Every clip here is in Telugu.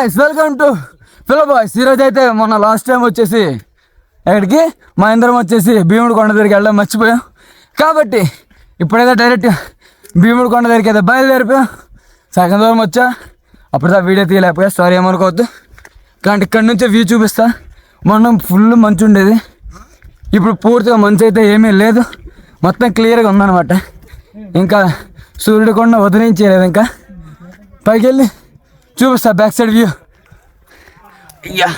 గాయస్ వెల్కమ్ టు పిల్ల బాయ్స్ ఈరోజు అయితే మొన్న లాస్ట్ టైం వచ్చేసి ఎక్కడికి? మా ఇందరం వచ్చేసి భీముడు కొండ దగ్గరికి వెళ్ళడం మర్చిపోయాం. కాబట్టి ఇప్పుడైతే డైరెక్ట్ భీముడు కొండ దగ్గరికి అయితే బయలుదేరిపోయాం. సగం దూరం వచ్చా. అప్పుడు వీడియో తీయలేకపోయా సారీ ఏమనుకోవద్దు. కానీ ఇక్కడ నుంచే వ్యూ చూపిస్తా. మొన్న ఫుల్ మంచు ఉండేది. ఇప్పుడు పూర్తిగా మంచు అయితే ఏమీ లేదు. మొత్తం క్లియర్గా ఉందన్నమాట. ఇంకా సూర్యుడు కొండ వదిలించలేదు ఇంకా. పైకి వెళ్ళి. చూపిస్తా బ్యాక్ సైడ్ వ్యూ అయ్యా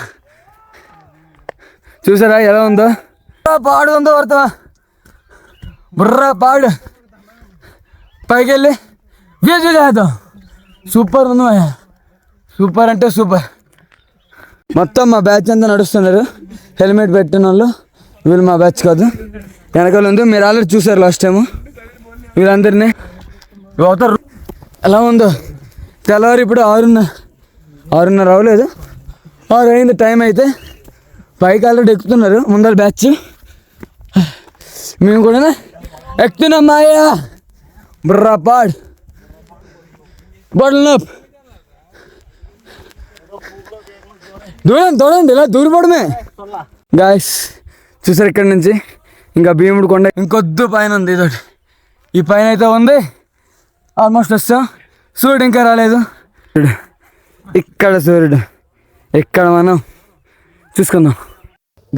చూసారా ఎలా ఉందో? పాడు ఉందో వర్తవా బుర్రా పాడు. పైకి వెళ్ళి వ్యూ చూసేద్దాం. సూపర్ ఉంది మాయా. సూపర్ అంటే సూపర్ మొత్తం మా బ్యాచ్ అంతా నడుస్తున్నారు. హెల్మెట్ పెట్టిన వాళ్ళు. వీళ్ళు మా బ్యాచ్ కాదు. వెనకాల ఉంది. మీరు ఆల్రెడీ చూసారు లాస్ట్ టైము వీళ్ళందరినీ. అవుతారు ఎలా ఉందో? తెల్లవారు ఇప్పుడు ఆరున్నర ఆరున్నర అవ్వలేదు. ఆరు అయింది టైం అయితే. పైకి ఆల్రెడీ ఎక్కుతున్నారు ముందర బ్యాచ్. మేము కూడా ఎక్కుతున్నాం మాయా. బుర్రా పాడ్. బొడల్ నప్ దూరం దూడండి ఇలా దూరపడమే గాయస్ చూసారు ఇక్కడ నుంచి? ఇంకా భీముడు కొండ. ఇంకొద్దు పైన ఉంది ఇదొకటి. ఈ పైన అయితే ఉంది. ఆల్మోస్ట్ వస్తాం. సూర్యుడు ఇంకా రాలేదు. ఇక్కడ సూర్యుడు. ఇక్కడ మనం చూసుకుందాం.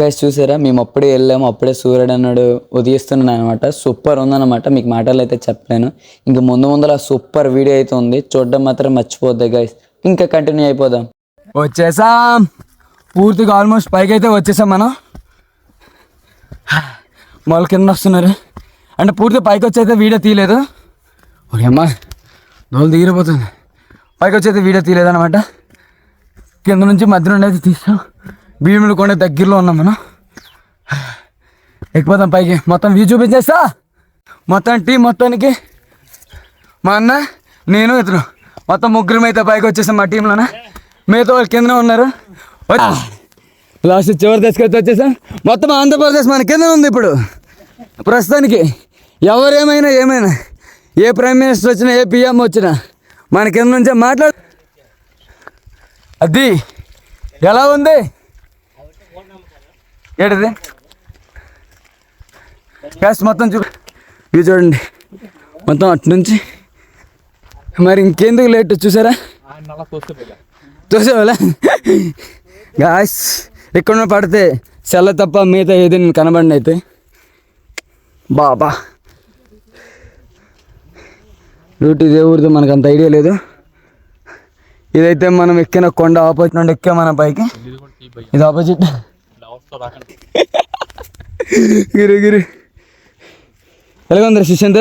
గైస్ చూసారా? మేము అప్పుడే వెళ్ళాము. అప్పుడే సూర్యుడు అన్నాడు ఉదయిస్తున్నాను అనమాట సూపర్ ఉందన్నమాట. మీకు మాటలు అయితే చెప్పలేను. ఇంక ముందు ముందర సూపర్ వీడియో అయితే ఉంది. చూడడం మాత్రం మర్చిపోద్ది గైస్ ఇంకా కంటిన్యూ అయిపోదాం. వచ్చేసాం. పూర్తిగా ఆల్మోస్ట్ పైకి అయితే వచ్చేసాం మనం. మొదలు కింద వస్తున్నారు. అంటే పూర్తిగా పైకి వచ్చి అయితే వీడియో తీయలేదు. ఓయమ్మా దోలు దిగిరిపోతుంది. పైకి వచ్చేది వీడియో తీయలేదు అనమాట కింద నుంచి మధ్య నుండి అయితే తీసాం భీములు కొండ దగ్గరలో ఉన్నాం మనం. ఎక్కిపోతాం పైకి. మొత్తం వ్యూ చూపించేస్తా. మొత్తం టీం మొత్తానికి. మా అన్న నేను ఇతను. మొత్తం ముగ్గురం అయితే పైకి వచ్చేసాం మా టీంలోన మిగతా వాళ్ళు కింద ఉన్నారు. లాస్ట్ చివరి దశకి వచ్చేసాం. మొత్తం ఆంధ్రప్రదేశ్ మన కింద ఉంది ఇప్పుడు. ప్రస్తుతానికి ఎవరేమైనా ఏమైనా ఏ ప్రైమ్ మినిస్టర్ వచ్చినా ఏ పిఎం వచ్చినా మన కింద నుంచే మాట్లాడు. అది ఎలా ఉంది? ఏంటిది? గ్యాస్ మొత్తం చూ ఇది చూడండి. మొత్తం అటు నుంచి. మరి ఇంకెందుకు లేట్ చూసారా? చూసావాలా గ్యాస్ ఇక్కడ పడితే సెల్ల తప్ప మిగతా ఏది కనబడి అయితే బాబా. రూట్ ఇదే ఊరితో మనకు అంత ఐడియా లేదు. ఇదైతే మనం ఎక్కిన కొండ ఆపోజిట్ నుండి ఎక్కా మన పైకి. ఇది ఆపోజిట్. గిరి గిరి. ఎలాగ ఉంది శిష్యంత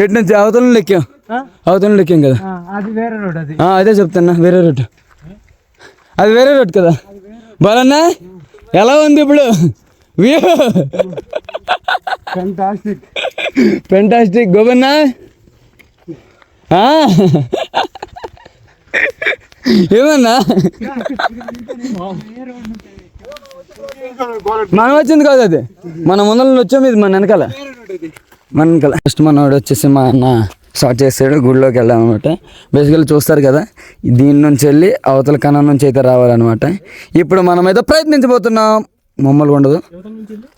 ఎటు నుంచి? అవతల నుండి ఎక్కాం. అవతల నుండి ఎక్కాం కదా. అది వేరే రోడ్ అది. ఆ, అదే చెప్తున్నా వేరే రూట్ అది వేరే రూట్ కదా. బాలన్నా ఎలా ఉంది ఇప్పుడు? వ్యూ. ఫెంటాస్టిక్ ఫెంటాస్టిక్ గోబన్నా ఏమన్నా? మనం వచ్చింది కాదు అది. మన ముందర వచ్చాము ఇది మన వెనకాల. మన వెనకాల. ఫస్ట్ మనోడు వచ్చేసి మా అన్న స్టార్ట్ చేస్తాడు గుడిలోకి వెళ్ళాం అనమాట బేసికల్లీ చూస్తారు కదా దీని నుంచి వెళ్ళి అవతల కణం నుంచి అయితే రావాలన్నమాట. ఇప్పుడు మనమైతే ప్రయత్నించబోతున్నాం. మమ్మల్ని ఉండదు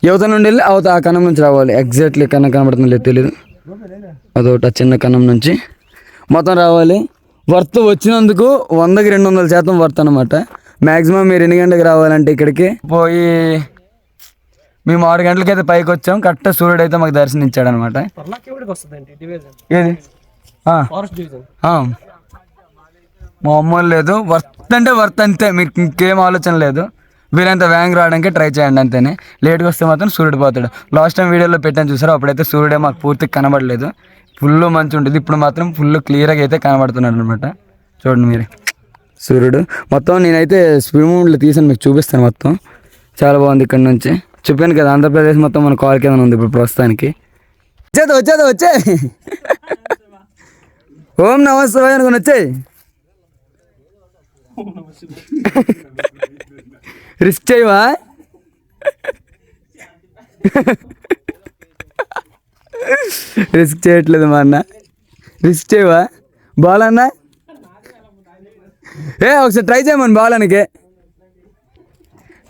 యువత నుండి వెళ్ళి అవత ఆ కణం నుంచి రావాలి. ఎగ్జాక్ట్లీ కన్నం కనబడుతుందో లేదు తెలియదు అదొకటి ఆ చిన్న కణం నుంచి మొత్తం రావాలి. వర్త్ వచ్చినందుకు వందకి రెండు వందల శాతం వర్త్ అనమాట మ్యాక్సిమం మీరు ఎన్ని గంటలకు రావాలంటే ఇక్కడికి? పోయి మేము ఆరు గంటలకి అయితే పైకి వచ్చాం. కరెక్ట్ సూర్యుడు అయితే మాకు దర్శనం ఇచ్చాడు అనమాట ఏది? ఆ. మామూలు లేదు. వర్త్ అంటే వర్త్ అంతే. మీకు ఇంకేం ఆలోచన లేదు. వీలంత వ్యాంగ్ రావడానికి ట్రై చేయండి అంతేనే. లేట్గా వస్తే మాత్రం సూర్యుడు పోతాడు. లాస్ట్ టైం వీడియోలో పెట్టాను చూసారు? అప్పుడైతే సూర్యుడే మాకు పూర్తిగా కనబడలేదు. ఫుల్ మంచి ఉంటుంది. ఇప్పుడు మాత్రం ఫుల్ క్లియర్గా అయితే కనబడుతున్నాడు అనమాట చూడండి మీరు. సూర్యుడు. మొత్తం నేనైతే స్విమ్మింగ్లో తీసాను. మీకు చూపిస్తాను మొత్తం. చాలా బాగుంది ఇక్కడ నుంచి. చెప్పాను కదా ఆంధ్రప్రదేశ్ మొత్తం మన కాల్ కింద ఉంది ఇప్పుడు ప్రస్తుతానికి. వచ్చేది వచ్చేది వచ్చే ఓం నమస్తే అనుకుని వచ్చాయి. రిస్క్ చేయవా? రిస్క్ చేయట్లేదు మా అన్న. రిస్క్ చేయవా? బాల్ అన్నా ఏ ఒకసారి ట్రై చేయమని బాల్ అనకి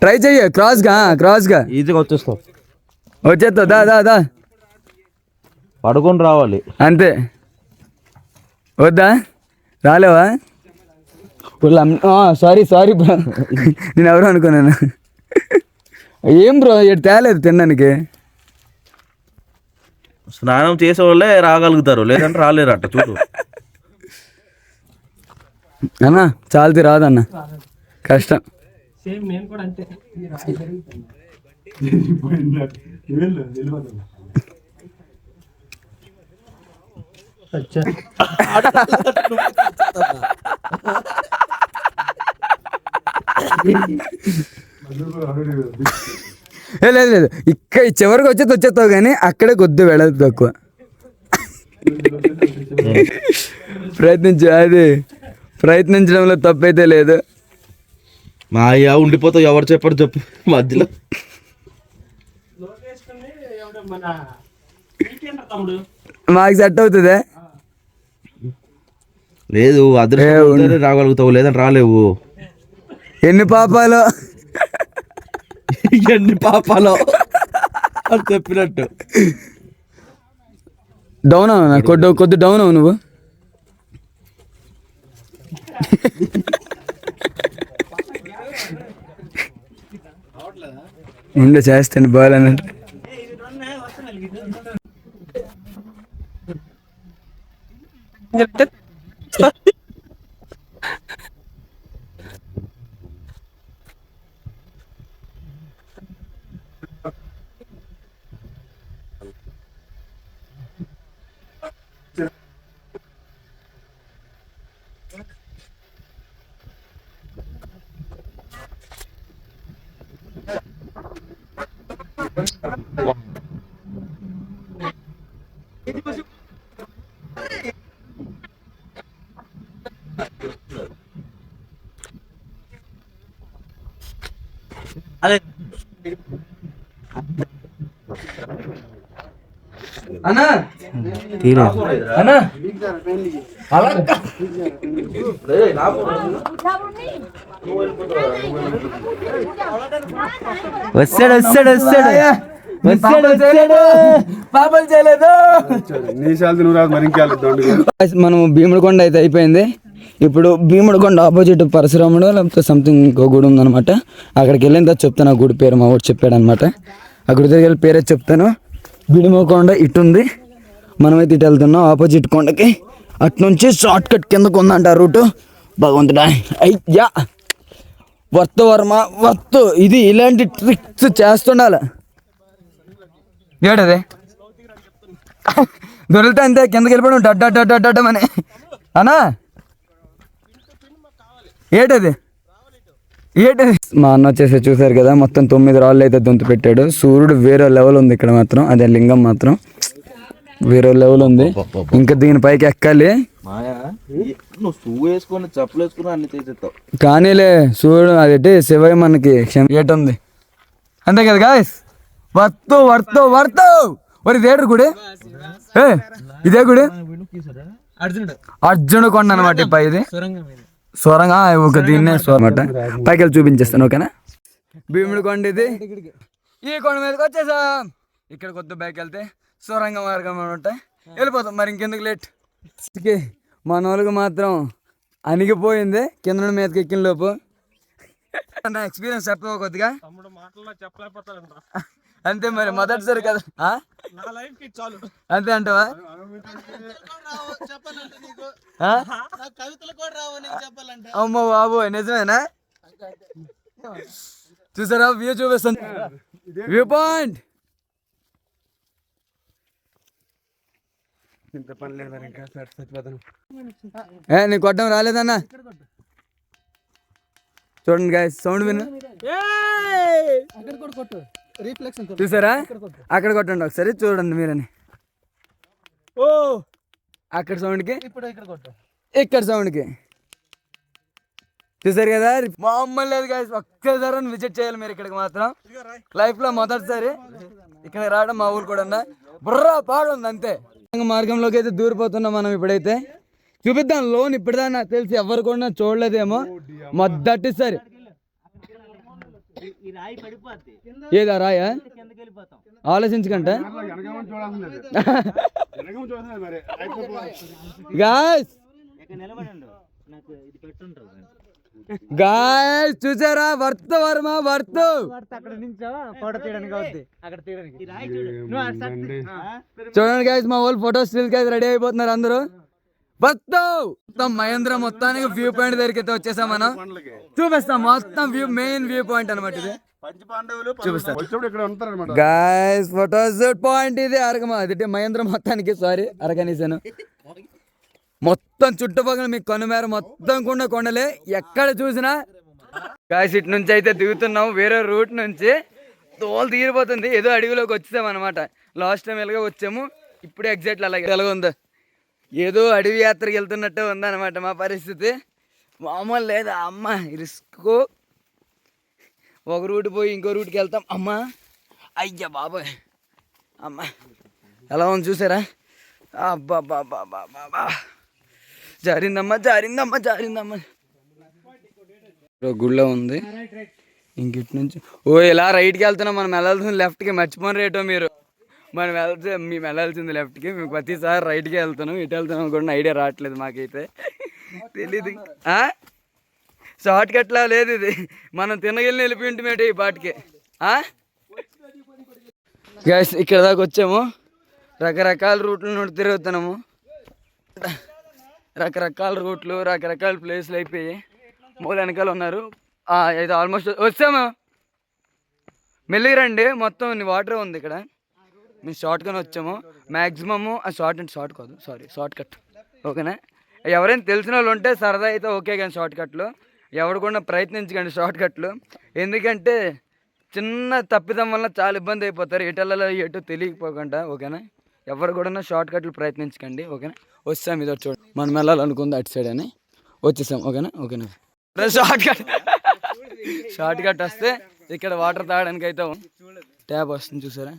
ట్రై చెయ్యి క్రాస్గా క్రాస్గా. ఈజీగా వచ్చేస్తాం వచ్చేస్తావు దా దా దా. పడుకొని రావాలి. అంతే. వద్దా? రాలేవా? సారీ సారీ బ్రో నేను ఎవరు అనుకున్నాను. ఏం బ్రో ఇటు తేలేదు తినడానికి. స్నానం చేసే వాళ్ళే రాగలుగుతారు. లేదంటే రాలేరట చూడు. అన్న చాలతి రాదన్న. కష్టం. సేమ్ నేను కూడా అంతే. అచ్చా ఏ, లేదు లేదు. ఇక్కడ చివరికి వచ్చేది వచ్చేస్తావు కానీ అక్కడే కొద్ది వెళ్ళదు తక్కువ. ప్రయత్నించు అది ప్రయత్నించడంలో తప్పైతే లేదు. మా అయ్యా ఉండిపోతావు ఎవరు చెప్పారు చెప్పు మధ్యలో. మాకు సెట్ అవుతుందే? లేదు ఉంటేనే రాగలుగుతావు లేదంటే రాలేవు. ఎన్ని పాపాలు? ఎన్ని పాపాలో? అని చెప్పినట్టు. డౌన్ అవునా కొద్ది కొద్ది డౌన్ అవు నువ్వు. ఉండే చేస్తాను బాల్ అన్నట్టు అన్నా. అన్నా. అలా వస్తాడు వస్తాడు వస్తాడు. పాపలు చేయలేదు. మనం భీముడికొండ అయితే అయిపోయింది. ఇప్పుడు భీముడికొండ ఆపోజిట్ పరశురాముడు లేకపోతే సంథింగ్ ఇంకో గుడి ఉందనమాట అక్కడికి వెళ్ళిన తర్వాత చెప్తాను ఆ గుడి పేరు మా వాడు చెప్పాడు అనమాట ఆ గుడి దగ్గర వెళ్ళి పేరే చెప్తాను. భీముకొండ కొండ ఇటుంది. మనమైతే ఇటు వెళ్తున్నాం ఆపోజిట్ కొండకి. అటు నుంచి షార్ట్ కట్ కిందకు ఉందంట ఆ రూటు. భగవంతుడా అయ్యా! వర్త వర్మ వర్త్ ఇది ఇలాంటి ట్రిక్స్ చేస్తుండాలి. ఏడదే? దొరికితే అంతే కిందకి వెళ్ళిపోవడం డడ్ డడ్ డడ్ డడ్ అని. అనా ఏటది? ఏటది? మా అన్న వచ్చేసి చూసారు కదా మొత్తం తొమ్మిది రాళ్ళు అయితే దొంతు పెట్టాడు. సూర్యుడు వేరే లెవెల్ ఉంది ఇక్కడ మాత్రం అదే లింగం మాత్రం. వేరే లెవెల్ ఉంది. ఇంకా దీనిపైకి ఎక్కాలి. మాయా? నువ్వు షూ వేసుకొని చెప్పులు వేసుకుని అన్ని తీసేస్తావు కానీలే సూర్యుడు అదేంటి శివయ్య మనకి క్షమ ఏటుంది? అంతే కదా గాయస్ వర్తు వర్తు వర్తు ఒరి ఇదేడు గుడి? ఏ ఇదే గుడి? అర్జునుడు. అర్జున కొండ అనమాట పై ఇది. స్వరంగా ఒక దీన్నే స్వరమాట పైకి వెళ్ళి చూపించేస్తాను ఓకేనా? భీముడి కొండ ఇది ఈ కొండ మీదకి వచ్చేసాం. ఇక్కడ కొత్త బైక్ వెళ్తే సొరంగ మార్గం అనమాట వెళ్ళిపోతాం. మరి ఇంకెందుకు లేట్? మన వాళ్ళకి మాత్రం అణిగిపోయింది. కింద నుండి మీదకి ఎక్కిన లోపు. నా ఎక్స్పీరియన్స్ చెప్పవ కొద్దిగా? అంతే మరి మొదటిసారి కదా ఆ? నా లైఫ్కి చాలు. అంతే అంటావా? అమ్మో బాబు నిజమేనా? చూసారా? వ్యూ చూపిస్తుంది. View point. ఇంత పని లేదు మరి ఇంకా సరే, చచ్చిపోతాను ఏ నీ కొట్టం రాలేదన్నా? చూడండి గాయ సౌండ్ విను. చూసారా? అక్కడ కొట్టండి ఒకసారి చూడండి మీరని. ఓ! అక్కడ సౌండ్కి ఇప్పుడు ఇక్కడ కొట్టు. ఇక్కడ సౌండ్కి చూసారు కదా? మామూలు లేదు గాయస్ ఒక్కసారి విజిట్ చేయాలి మీరు ఇక్కడికి మాత్రం. లైఫ్లో మొదటిసారి ఇక్కడ రావడం మా ఊరు కూడా బుర్రా పాడు ఉంది అంతే మార్గంలోకి అయితే దూరిపోతున్నాం మనం ఇప్పుడైతే. చూపిద్దాం లోన్ ఇప్పుడుదా నాకు తెలిసి ఎవరు కూడా చూడలేదేమో. మొదటిసారి. ఏదా రాయా? ఆలోచించకంటే. గాయస్! చూసారా? వర్త్ వర్మ వర్త్? చూడండి గాయస్ మా వాళ్ళు ఫోటో స్టిల్ అయితే రెడీ అయిపోతున్నారు అందరూ. మొత్తం మహేంద్ర మొత్తానికి వ్యూ పాయింట్ దగ్గరికి అయితే వచ్చేసాం మనం చూపిస్తాం మొత్తం వ్యూ మెయిన్ వ్యూ పాయింట్ అనమాట ఇది. గాయస్ షూట్ పాయింట్ ఇది అరగమ. అది మహేంద్ర మొత్తానికి సారీ అరగనిసాను. మొత్తం చుట్టుపక్కల మీకు కొనమేర మొత్తం కొండ కొండలే. ఎక్కడ చూసినా గాయస్ ఇటు నుంచి అయితే దిగుతున్నాం. వేరే రూట్ నుంచి తోలు తీరిపోతుంది. ఏదో అడవిలోకి వచ్చేసాం అనమాట లాస్ట్ టైం ఎలాగో వచ్చాము. ఇప్పుడు ఎగ్జాక్ట్ అలాగే. ఎలాగ ఉందో ఏదో అడవి యాత్రకి వెళ్తున్నట్టే ఉందన్నమాట మా పరిస్థితి. మామూలు లేదా? అమ్మ రిస్క్ ఒక రూట్ పోయి ఇంకో రూట్కి వెళ్తాం. అమ్మా అయ్యా బాబాయ్. అమ్మ ఎలా ఉంది చూసారా? అబ్బా బాబా బాబా జారిందమ్మా జారిందమ్మా జారిందమ్మా. ఇక్కడ గుళ్ళో ఉంది. ఇంకిటి నుంచి ఓ ఇలా రైట్కి వెళ్తున్నాం. మనం వెళ్ళాల్సింది లెఫ్ట్కి. మర్చిపోయిన రేటో మీరు. మనం వెళ్తే మేము వెళ్ళాల్సింది లెఫ్ట్కి. మేము ప్రతిసారి రైట్కి వెళ్తున్నాం. ఇటు వెళ్తున్నాం కూడా ఐడియా రావట్లేదు మాకైతే. తెలీదు. షార్ట్ కట్లా లేదు ఇది. మనం తినగలిని వెళ్ళిపోయి ఉంటుమేట ఈ పాటికి. గ్యాస్ ఇక్కడ దాకా వచ్చాము. రకరకాల రూట్ల నుండి తిరుగుతున్నాము. రకరకాల రూట్లు రకరకాల ప్లేస్లు అయిపోయి మూల వెనకాల ఉన్నారు. అయితే ఇది ఆల్మోస్ట్ వచ్చాము. మెల్లిగా రండి. మొత్తం వాటర్ ఉంది ఇక్కడ. మేము షార్ట్గానే వచ్చాము. మ్యాక్సిమము ఆ షార్ట్ అండ్ షార్ట్ కాదు సారీ షార్ట్ కట్ ఓకేనా? ఎవరైనా తెలిసిన వాళ్ళు ఉంటే సరదా అయితే ఓకే కానీ షార్ట్ కట్లు ఎవరు కూడా ప్రయత్నించకండి షార్ట్ కట్లు ఎందుకంటే చిన్న తప్పిదం వల్ల చాలా ఇబ్బంది అయిపోతారు. ఎటు ఎటు తెలియకపోకుండా ఓకేనా? ఎవరు కూడా షార్ట్ కట్లు ప్రయత్నించకండి ఓకేనా? వచ్చాం ఇదో చూడండి మనం వెళ్ళాలనుకుంది అటు సైడ్ అని. వచ్చేసాం ఓకేనా? ఓకేనా? షార్ట్ కట్ షార్ట్ కట్ వస్తే ఇక్కడ వాటర్ తాగడానికి అయితే ట్యాప్ వస్తుంది చూసారా?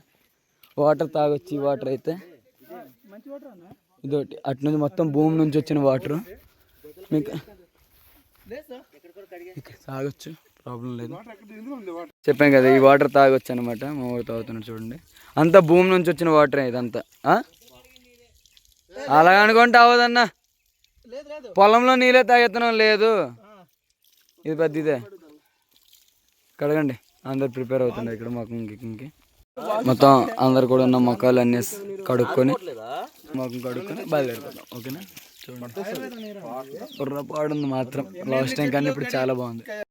వాటర్ తాగొచ్చి వాటర్ అయితే ఇదొకటి. అటు నుంచి మొత్తం భూమి నుంచి వచ్చిన వాటర్. మీకు తాగొచ్చు ప్రాబ్లం లేదు. చెప్పాను కదా ఈ వాటర్ తాగొచ్చు అనమాట మా ఊరు తాగుతున్నాడు చూడండి. అంతా భూమి నుంచి వచ్చిన వాటర్ ఇదంతా. ఆ? అలా అనుకుంటే అవ్వదన్నా. పొలంలో నీళ్ళే తాగెత్తనం లేదు. ఇది పెద్ద ఇదే కడగండి. అందరు ప్రిపేర్ అవుతుండే ఇక్కడ మాకు ఇంకి. మొత్తం అందరు కూడా ఉన్న మొక్కలు అన్నీ కడుక్కొని మొక్కం కడుక్కొని బయలుదేరుకుందాం. ఓకేనా? చూడండి. బుర్ర మాత్రం. లాస్ట్ టైం కానీ ఇప్పుడు చాలా బాగుంది.